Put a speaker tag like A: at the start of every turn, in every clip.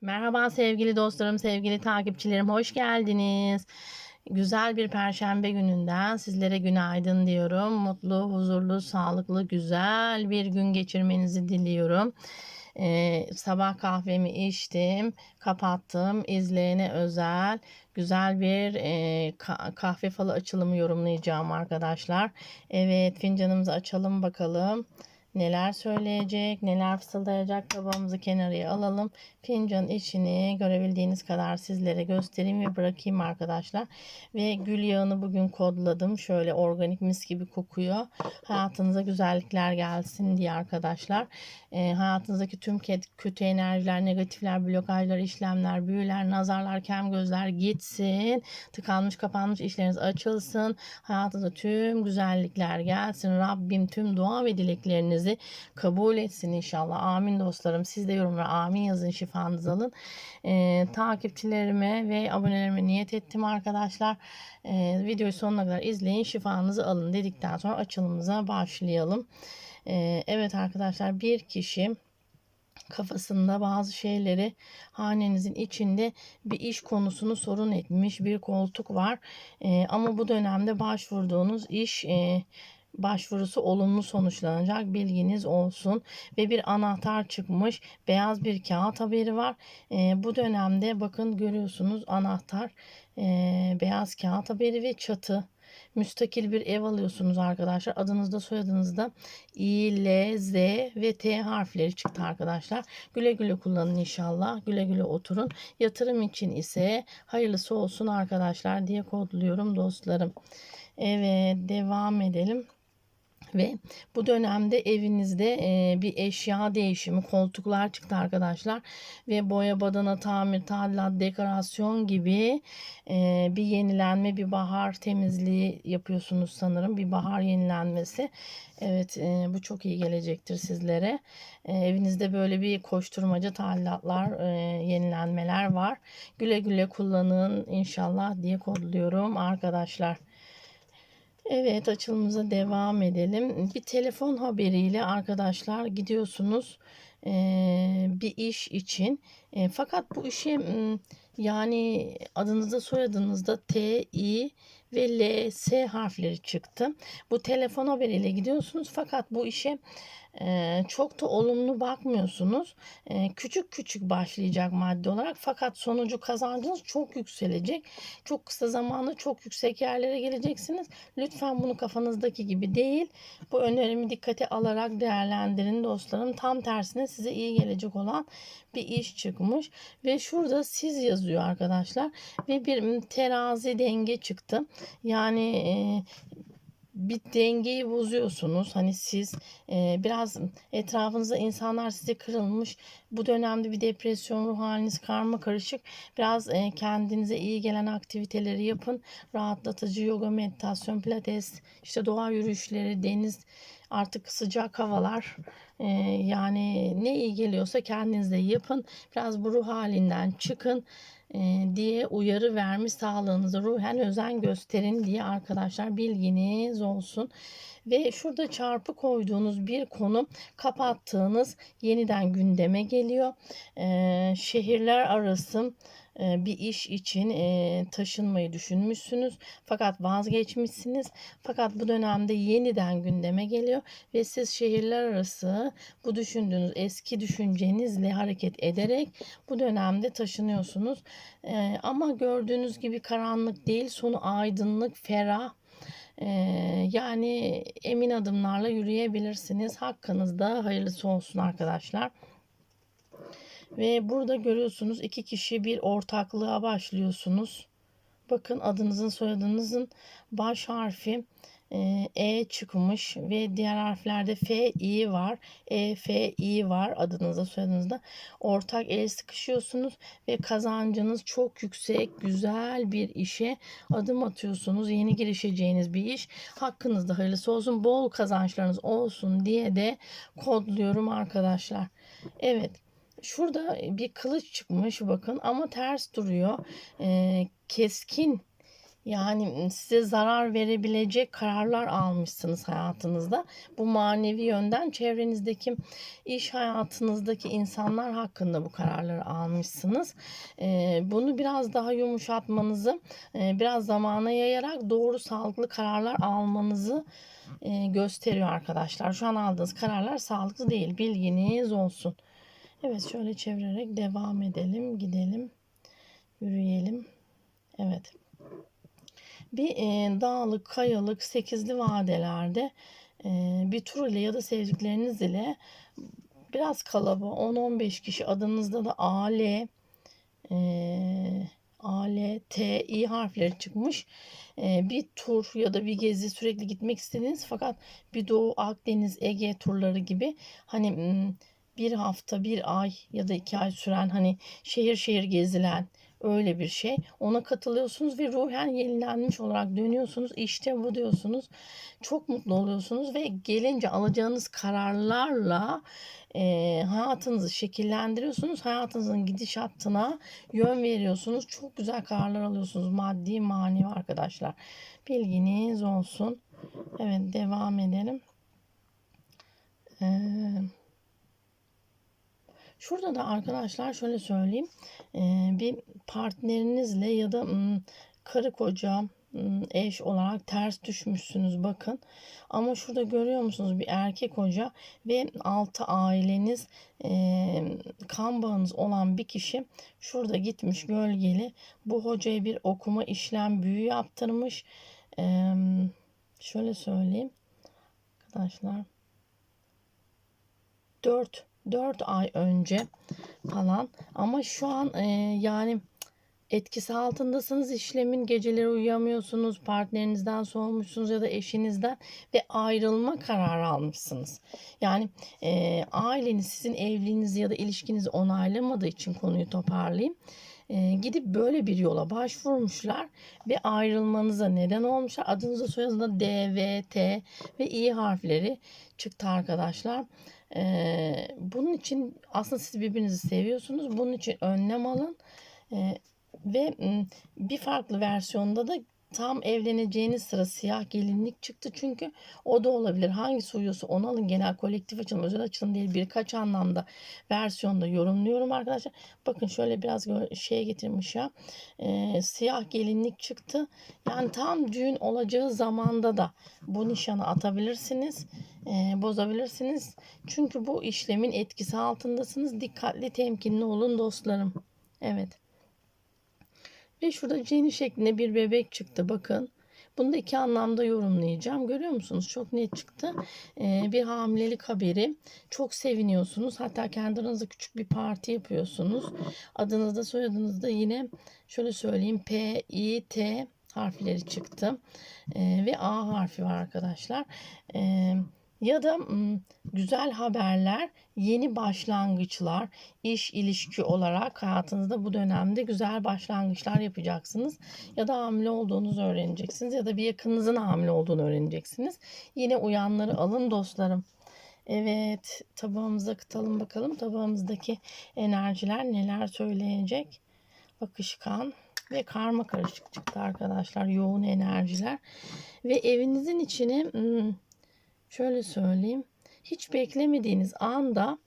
A: Merhaba sevgili dostlarım, sevgili takipçilerim, hoş geldiniz. Güzel bir perşembe gününden sizlere günaydın diyorum. Mutlu, huzurlu, sağlıklı, güzel bir gün geçirmenizi diliyorum. Ee, sabah kahvemi içtim, kapattım. İzleyene özel güzel bir e, ka- kahve falı açılımı yorumlayacağım arkadaşlar. Evet, fincanımızı açalım bakalım. Neler söyleyecek, neler fısıldayacak tabağımızı kenarıya alalım. Fincanın içini görebildiğiniz kadar sizlere göstereyim ve bırakayım arkadaşlar. Ve gül yağını bugün kodladım. Şöyle organik mis gibi kokuyor. Hayatınıza güzellikler gelsin diye arkadaşlar. E, hayatınızdaki tüm kötü enerjiler, negatifler, blokajlar, işlemler, büyüler, nazarlar, kem gözler gitsin. Tıkanmış kapanmış işleriniz açılsın. Hayatınıza tüm güzellikler gelsin. Rabbim tüm dua ve dileklerinizi kabul etsin inşallah. Amin dostlarım. Siz de yorumlara amin yazın şifanızı alın. Ee, takipçilerime ve abonelerime niyet ettim arkadaşlar. Ee, videoyu sonuna kadar izleyin şifanızı alın dedikten sonra açılımıza başlayalım. Ee, evet arkadaşlar bir kişi kafasında bazı şeyleri hanenizin içinde bir iş konusunu sorun etmiş bir koltuk var. Ee, ama bu dönemde başvurduğunuz iş e, başvurusu olumlu sonuçlanacak. Bilginiz olsun. Ve bir anahtar çıkmış. Beyaz bir kağıt haberi var. Ee, bu dönemde bakın görüyorsunuz anahtar e, beyaz kağıt haberi ve çatı. Müstakil bir ev alıyorsunuz arkadaşlar. Adınızda soyadınızda İ, L, Z ve T harfleri çıktı arkadaşlar. Güle güle kullanın inşallah. Güle güle oturun. Yatırım için ise hayırlısı olsun arkadaşlar diye kodluyorum dostlarım. Evet devam edelim. Ve bu dönemde evinizde e, bir eşya değişimi, koltuklar çıktı arkadaşlar. Ve boya, badana, tamir, tadilat, dekorasyon gibi e, bir yenilenme, bir bahar temizliği yapıyorsunuz sanırım. Bir bahar yenilenmesi. Evet e, bu çok iyi gelecektir sizlere. Evinizde böyle bir koşturmaca tadilatlar, yenilenmeler var. Güle güle kullanın inşallah diye kodluyorum arkadaşlar. Evet açılımıza devam edelim. Bir telefon haberiyle arkadaşlar gidiyorsunuz eee, bir iş için. E, fakat bu işe m, yani adınızda soyadınızda T, I ve L, S harfleri çıktı. Bu telefon haberiyle gidiyorsunuz fakat bu işe çok da olumlu bakmıyorsunuz. Küçük küçük başlayacak maddi olarak fakat sonucu kazancınız çok yükselecek. Çok kısa zamanda çok yüksek yerlere geleceksiniz. Lütfen bunu kafanızdaki gibi değil. Bu önerimi dikkate alarak değerlendirin dostlarım. Tam tersine size iyi gelecek olan bir iş çıkmış ve şurada siz yazıyor arkadaşlar ve bir terazi denge çıktı. Yani bir dengeyi bozuyorsunuz. Hani siz e, biraz etrafınızda insanlar size kırılmış. Bu dönemde bir depresyon ruh haliniz karma karışık. Biraz e, kendinize iyi gelen aktiviteleri yapın. Rahatlatıcı yoga, meditasyon, pilates, işte doğa yürüyüşleri, deniz, artık sıcak havalar. E, yani ne iyi geliyorsa kendinize yapın. Biraz bu ruh halinden çıkın diye uyarı vermiş sağlığınıza ruhen özen gösterin diye arkadaşlar bilginiz olsun. Ve şurada çarpı koyduğunuz bir konu kapattığınız yeniden gündeme geliyor. E, şehirler arası e, bir iş için e, taşınmayı düşünmüşsünüz. Fakat vazgeçmişsiniz. Fakat bu dönemde yeniden gündeme geliyor ve siz şehirler arası bu düşündüğünüz eski düşüncenizle hareket ederek bu dönemde taşınıyorsunuz. E, ama gördüğünüz gibi karanlık değil sonu aydınlık ferah yani emin adımlarla yürüyebilirsiniz hakkınızda hayırlısı olsun arkadaşlar. Ve burada görüyorsunuz iki kişi bir ortaklığa başlıyorsunuz. Bakın adınızın soyadınızın baş harfi e, E çıkmış ve diğer harflerde F, I var. E, F, I var adınızda soyadınızda. Ortak el sıkışıyorsunuz ve kazancınız çok yüksek, güzel bir işe adım atıyorsunuz. Yeni girişeceğiniz bir iş. Hakkınızda hayırlısı olsun, bol kazançlarınız olsun diye de kodluyorum arkadaşlar. Evet. Şurada bir kılıç çıkmış bakın ama ters duruyor. Ee, keskin Yani size zarar verebilecek kararlar almışsınız hayatınızda. Bu manevi yönden çevrenizdeki iş hayatınızdaki insanlar hakkında bu kararları almışsınız. Bunu biraz daha yumuşatmanızı, biraz zamana yayarak doğru sağlıklı kararlar almanızı gösteriyor arkadaşlar. Şu an aldığınız kararlar sağlıklı değil. Bilginiz olsun. Evet şöyle çevirerek devam edelim. Gidelim. Yürüyelim. Evet. Bir e, dağlık, kayalık, sekizli vadelerde e, bir tur ile ya da sevdikleriniz ile biraz kalabalık 10-15 kişi adınızda da AL e, A, L, T, I harfleri çıkmış. E, bir tur ya da bir gezi sürekli gitmek istediğiniz fakat bir Doğu Akdeniz, Ege turları gibi hani bir hafta, bir ay ya da iki ay süren hani şehir şehir gezilen öyle bir şey. Ona katılıyorsunuz ve ruhen yenilenmiş olarak dönüyorsunuz. İşte bu diyorsunuz. Çok mutlu oluyorsunuz ve gelince alacağınız kararlarla e, hayatınızı şekillendiriyorsunuz. Hayatınızın gidişatına yön veriyorsunuz. Çok güzel kararlar alıyorsunuz. Maddi manevi arkadaşlar. Bilginiz olsun. Evet devam edelim. Eee Şurada da arkadaşlar şöyle söyleyeyim. Ee, bir partnerinizle ya da karı koca eş olarak ters düşmüşsünüz bakın. Ama şurada görüyor musunuz bir erkek hoca ve altı aileniz kan bağınız olan bir kişi şurada gitmiş gölgeli. Bu hocaya bir okuma işlem büyü yaptırmış. Şöyle söyleyeyim. Arkadaşlar 4 4 ay önce falan ama şu an e, yani etkisi altındasınız işlemin geceleri uyuyamıyorsunuz partnerinizden soğumuşsunuz ya da eşinizden ve ayrılma kararı almışsınız. Yani e, aileniz sizin evliliğinizi ya da ilişkinizi onaylamadığı için konuyu toparlayayım. E, gidip böyle bir yola başvurmuşlar ve ayrılmanıza neden olmuşlar. Adınıza soyadınıza D, V, T ve İ harfleri çıktı arkadaşlar. Ee, bunun için aslında siz birbirinizi seviyorsunuz. Bunun için önlem alın. Ee, ve bir farklı versiyonda da tam evleneceğiniz sıra siyah gelinlik çıktı çünkü o da olabilir. Hangisi uyuyorsa onu alın. Genel kolektif açılım, özel açılım değil birkaç anlamda versiyonda yorumluyorum arkadaşlar. Bakın şöyle biraz şeye getirmiş ya. E, siyah gelinlik çıktı. Yani tam düğün olacağı zamanda da bu nişanı atabilirsiniz. E, bozabilirsiniz. Çünkü bu işlemin etkisi altındasınız. Dikkatli temkinli olun dostlarım. Evet. Ve şurada cini şeklinde bir bebek çıktı bakın. Bunu da iki anlamda yorumlayacağım. Görüyor musunuz? Çok net çıktı. Ee, bir hamilelik haberi. Çok seviniyorsunuz. Hatta kendi küçük bir parti yapıyorsunuz. Adınızda soyadınızda yine şöyle söyleyeyim. P, I, T harfleri çıktı. Ee, ve A harfi var arkadaşlar. Ee, ya da güzel haberler, yeni başlangıçlar, iş ilişki olarak hayatınızda bu dönemde güzel başlangıçlar yapacaksınız. Ya da hamile olduğunuzu öğreneceksiniz ya da bir yakınınızın hamile olduğunu öğreneceksiniz. Yine uyanları alın dostlarım. Evet tabağımıza kıtalım bakalım tabağımızdaki enerjiler neler söyleyecek. Akışkan ve karma karışık çıktı arkadaşlar yoğun enerjiler. Ve evinizin içine şöyle söyleyeyim. Hiç beklemediğiniz anda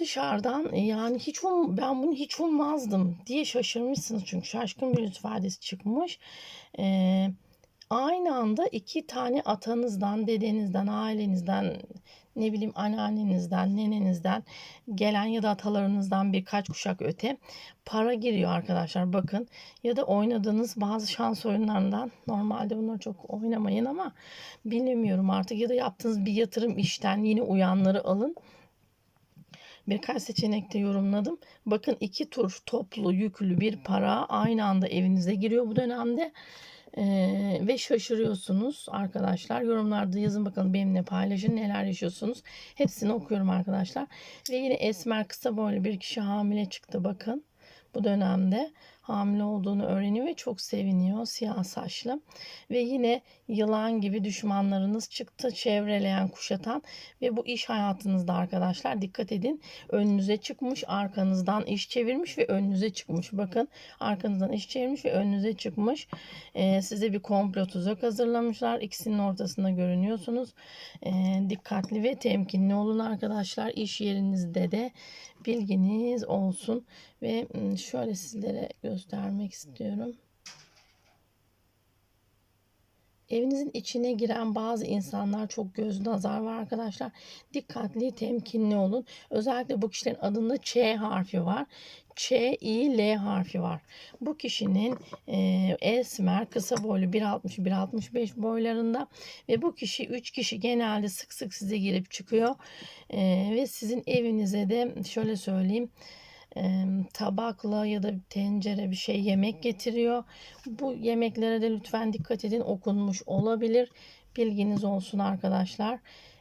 A: dışarıdan e, yani hiç um, ben bunu hiç ummazdım diye şaşırmışsınız çünkü şaşkın bir ifadesi çıkmış. Ee, aynı anda iki tane atanızdan, dedenizden, ailenizden, ne bileyim anneannenizden, nenenizden gelen ya da atalarınızdan birkaç kuşak öte para giriyor arkadaşlar bakın. Ya da oynadığınız bazı şans oyunlarından normalde bunları çok oynamayın ama bilemiyorum artık ya da yaptığınız bir yatırım işten yine uyanları alın. Birkaç seçenekte yorumladım. Bakın iki tur toplu yüklü bir para aynı anda evinize giriyor bu dönemde. Ve şaşırıyorsunuz arkadaşlar. Yorumlarda yazın bakalım benimle paylaşın neler yaşıyorsunuz. Hepsini okuyorum arkadaşlar. Ve yine Esmer kısa boylu bir kişi hamile çıktı bakın. Bu dönemde hamile olduğunu öğreniyor ve çok seviniyor siyah saçlı. Ve yine yılan gibi düşmanlarınız çıktı çevreleyen kuşatan ve bu iş hayatınızda arkadaşlar dikkat edin. Önünüze çıkmış arkanızdan iş çevirmiş ve önünüze çıkmış. Bakın arkanızdan iş çevirmiş ve önünüze çıkmış. Ee, size bir komplo tuzak hazırlamışlar. İkisinin ortasında görünüyorsunuz. Ee, dikkatli ve temkinli olun arkadaşlar. İş yerinizde de bilginiz olsun ve şöyle sizlere göstermek istiyorum. Evinizin içine giren bazı insanlar çok göz nazar var arkadaşlar. Dikkatli, temkinli olun. Özellikle bu kişilerin adında Ç harfi var. Ç, İ, L harfi var. Bu kişinin e, esmer, kısa boylu 1.60-1.65 boylarında ve bu kişi 3 kişi genelde sık sık size girip çıkıyor. E, ve sizin evinize de şöyle söyleyeyim e, tabakla ya da tencere bir şey yemek getiriyor. Bu yemeklere de lütfen dikkat edin okunmuş olabilir. Bilginiz olsun arkadaşlar.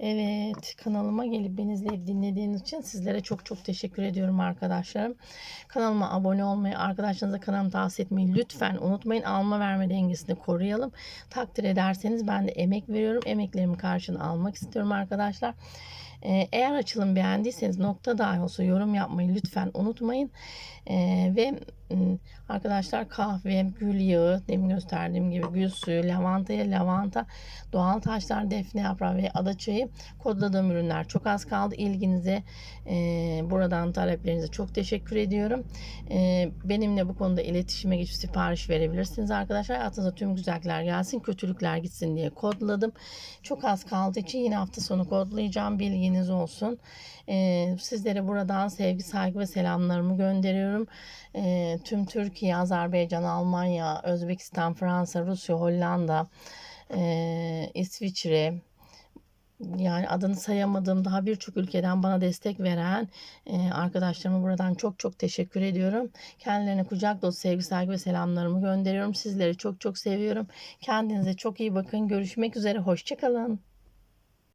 A: Evet kanalıma gelip beni izleyip dinlediğiniz için sizlere çok çok teşekkür ediyorum arkadaşlarım. Kanalıma abone olmayı, arkadaşlarınıza kanalımı tavsiye etmeyi lütfen unutmayın. Alma verme dengesini koruyalım. Takdir ederseniz ben de emek veriyorum. Emeklerimin karşılığını almak istiyorum arkadaşlar. Ee, Eğer açılım beğendiyseniz nokta dahi olsa yorum yapmayı lütfen unutmayın. Ee, ve arkadaşlar kahve, gül yağı, demin gösterdiğim gibi gül suyu, lavantaya lavanta, doğal taşlar, defne yaprağı ve adaçayı kodladığım ürünler çok az kaldı. İlginize e, buradan taleplerinize çok teşekkür ediyorum. E, benimle bu konuda iletişime geçip sipariş verebilirsiniz arkadaşlar. Hayatınıza tüm güzellikler gelsin, kötülükler gitsin diye kodladım. Çok az kaldığı için yine hafta sonu kodlayacağım. Bilginiz olsun. E, sizlere buradan sevgi, saygı ve selamlarımı gönderiyorum. E, tüm Türkiye, Azerbaycan, Almanya, Özbekistan, Fransa, Rusya, Hollanda, e, İsviçre, yani adını sayamadığım daha birçok ülkeden bana destek veren e, arkadaşlarıma buradan çok çok teşekkür ediyorum. Kendilerine kucak dolusu sevgi, saygı ve selamlarımı gönderiyorum. Sizleri çok çok seviyorum. Kendinize çok iyi bakın. Görüşmek üzere. Hoşçakalın.